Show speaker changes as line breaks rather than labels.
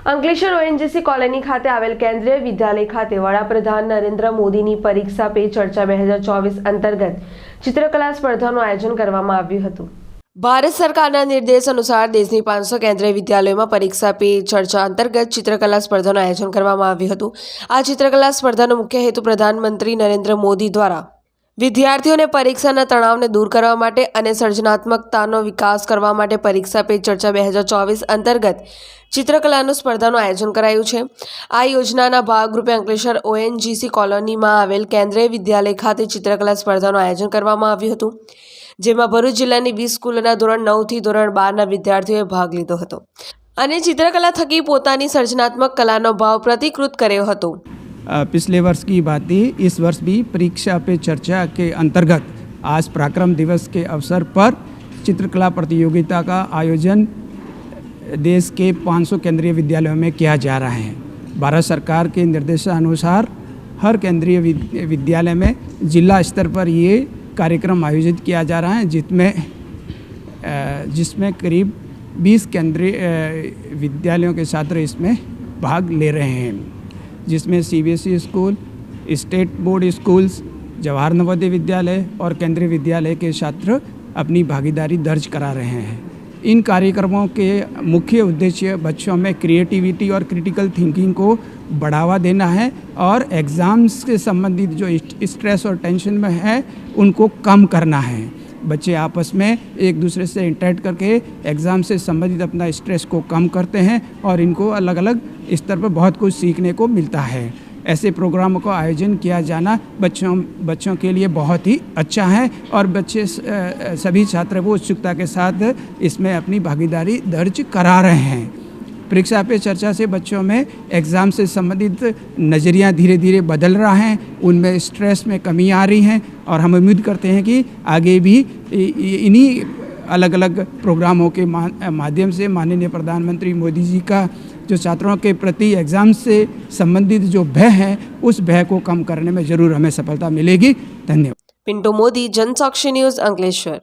Ankleshwar ONGC colony ખાતે આવેલ કેન્દ્રીય વિદ્યાલય ખાતે વડાપ્રધાન નરેન્દ્ર મોદીની પરીક્ષા પે ચર્ચા બે હજાર ચોવીસ અંતર્ગત ચિત્રકલા સ્પર્ધાનું આયોજન કરવામાં આવ્યું હતું. ભારત સરકારના નિર્દેશ અનુસાર દેશની પાંચસો કેન્દ્રીય વિદ્યાલયોમાં પરીક્ષા પે ચર્ચા અંતર્ગત ચિત્રકલા સ્પર્ધાનું આયોજન કરવામાં આવ્યું હતું. આ ચિત્રકલા સ્પર્ધાનો મુખ્ય હેતુ પ્રધાનમંત્રી નરેન્દ્ર મોદી દ્વારા વિદ્યાર્થીઓને પરીક્ષાના તણાવને દૂર કરવા માટે અને સર્જનાત્મકતાનો વિકાસ કરવા માટે પરીક્ષા પે ચર્ચા બે હજાર ચોવીસ અંતર્ગત ચિત્રકલાનું સ્પર્ધાનું આયોજન કરાયું છે. આ યોજનાના ભાગરૂપે અંકલેશ્વર ઓએનજીસી કોલોનીમાં આવેલ કેન્દ્રીય વિદ્યાલય ખાતે ચિત્રકલા સ્પર્ધાનું આયોજન કરવામાં આવ્યું હતું, જેમાં ભરૂચ જિલ્લાની વીસ સ્કૂલોના ધોરણ નવથી ધોરણ બારના વિદ્યાર્થીઓએ ભાગ લીધો હતો. અને ચિત્રકલા થકી પોતાની સર્જનાત્મક કલાનો ભાવ પ્રતિકૃત કર્યો હતો.
पिछले वर्ष की बात थी, इस वर्ष भी परीक्षा पे चर्चा के अंतर्गत आज पराक्रम दिवस के अवसर पर चित्रकला प्रतियोगिता का आयोजन देश के 500 केंद्रीय विद्यालयों में किया जा रहा है। भारत सरकार के निर्देशानुसार हर केंद्रीय विद्यालय में जिला स्तर पर ये कार्यक्रम आयोजित किया जा रहा है जिसमें जिसमें करीब 20 केंद्रीय विद्यालयों के छात्र इसमें भाग ले रहे हैं। जिसमें CBSE school, state board schools, Jawahar Navodaya Vidyalaya और केंद्रीय विद्यालय के छात्र अपनी भागीदारी दर्ज करा रहे हैं। इन कार्यक्रमों के मुख्य उद्देश्य बच्चों में क्रिएटिविटी और क्रिटिकल थिंकिंग को बढ़ावा देना है और एग्ज़ाम्स से संबंधित जो स्ट्रेस और टेंशन में है, उनको कम करना है। बच्चे आपस में एक दूसरे से इंटरेक्ट करके एग्ज़ाम से संबंधित अपना स्ट्रेस को कम करते हैं और इनको अलग अलग स्तर पर बहुत कुछ सीखने को मिलता है। ऐसे प्रोग्रामों का आयोजन किया जाना बच्चों बच्चों के लिए बहुत ही अच्छा है और बच्चे सभी छात्र वो उत्सुकता के साथ इसमें अपनी भागीदारी दर्ज करा रहे हैं। परीक्षा पे चर्चा से बच्चों में एग्ज़ाम से संबंधित नज़रिया धीरे धीरे बदल रहा है, उनमें स्ट्रेस में कमी आ रही है और हम उम्मीद करते हैं कि आगे भी इन्हीं अलग अलग प्रोग्रामों के माध्यम से माननीय प्रधानमंत्री मोदी जी का जो छात्रों के प्रति एग्ज़ाम से संबंधित जो भय है, उस भय को कम करने में ज़रूर हमें सफलता मिलेगी। धन्यवाद।
पिंटो मोदी, जनसाक्षी न्यूज़ अंकलेश्वर